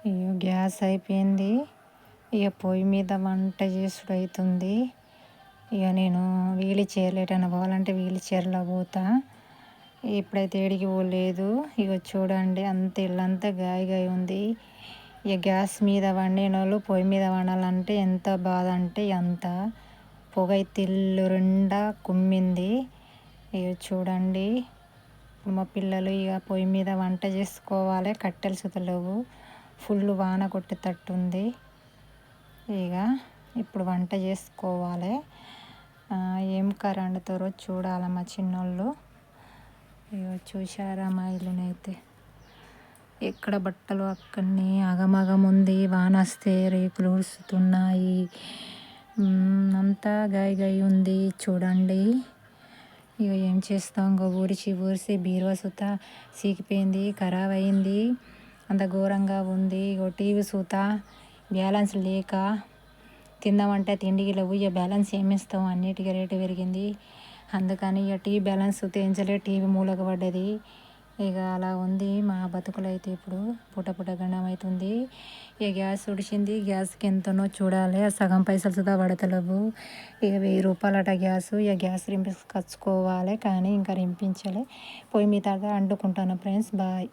అయ్యో గ్యాస్ అయిపోయింది. ఇక పొయ్యి మీద వంట చేసుడు అవుతుంది ఇక నేను వీల్ చైర్లో ఎటైనా పోవాలంటే వీల్ చైర్లో పోతా. ఇప్పుడైతే ఏడికి పోలేదు. ఇక చూడండి అంత ఇల్లంతా గాయగాయ ఉంది. ఇక గ్యాస్ మీద వండిన వాళ్ళు పొయ్యి మీద వండాలంటే ఎంత బాధ అంటే అంత. పొగ తిల్లు ఇల్లు రెండా కుమ్మింది. ఇక చూడండి మా పిల్లలు ఇక పొయ్యి మీద వంట చేసుకోవాలి కట్టెలు సుతలేవు. ఫుల్ వాన కొట్టేటట్టుంది. ఇక ఇప్పుడు వంట చేసుకోవాలి. ఏం కర్రీ వండుతారో చూడాలి మా చిన్నోళ్ళు. ఇగో చూశారా మా ఇల్లునైతే. ఎక్కడ బట్టలు అక్కడనే అగమగం ఉంది. వాన వస్తే రేకులు ఉడుస్తున్నాయి. అంతా గాయ గాయ ఉంది. చూడండి. ఇక ఏం చేస్తాం? ఇంకో ఊరిచి ఊరిసి బీరువా సుత సీకిపోయింది. ఖరాబ్ అయింది. అంత ఘోరంగా ఉంది. ఇగో టీవీ సూత బ్యాలెన్స్ లేక తిందామంటే తిండికి లేవు. ఇక బ్యాలెన్స్ ఏమిస్తాం అన్నిటికీ రేటు పెరిగింది. అందుకని ఇక టీవీ బ్యాలెన్స్ తేంచలే టీవీ మూలక పడ్డది. ఇక అలా ఉంది మా బతుకులు అయితే ఇప్పుడు. పుట పుట గండం అవుతుంది ఇక గ్యాస్ ఉడిచింది. గ్యాస్కి ఎంతనో చూడాలి. సగం పైసలు సుధా పడతలేవు. ఇక వెయ్యి రూపాయలట గ్యాస్. ఇక గ్యాస్ రింపించుకోవాలి కానీ ఇంకా రింపించలే. పొయ్యి మీద అండుకుంటాను ఫ్రెండ్స్. బాయ్.